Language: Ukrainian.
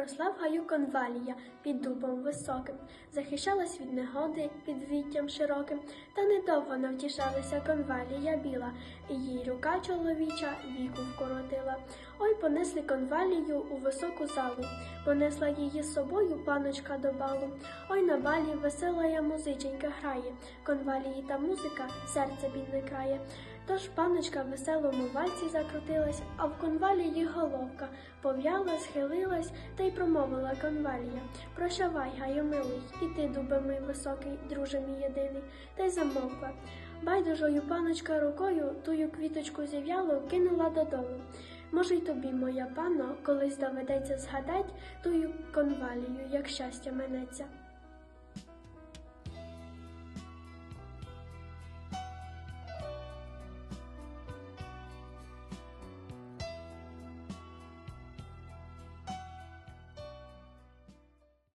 Росла в гаю конвалія під дубом високим, захищалась від негоди під віттям широким, та недовго навтішалася конвалія біла, і їй рука чоловіча віку вкоротила. Ой, понесли конвалію у високу залу, понесла її з собою паночка до балу. Ой, на балі весела я музиченька грає, конвалії та музика серце бідне крає. Тож паночка в веселому вальці закрутилась, а в конвалії головка пов'яла, схилилась та й промовила конвалія. Прощавай, гаю милий, і ти, дубе мій високий, друже мій єдиний, та й замовкла. Байдужою паночка рукою тую квіточку зів'ялу кинула додолу. Може, й тобі, моя пано, колись доведеться згадать тую конвалію, як щастя минеться.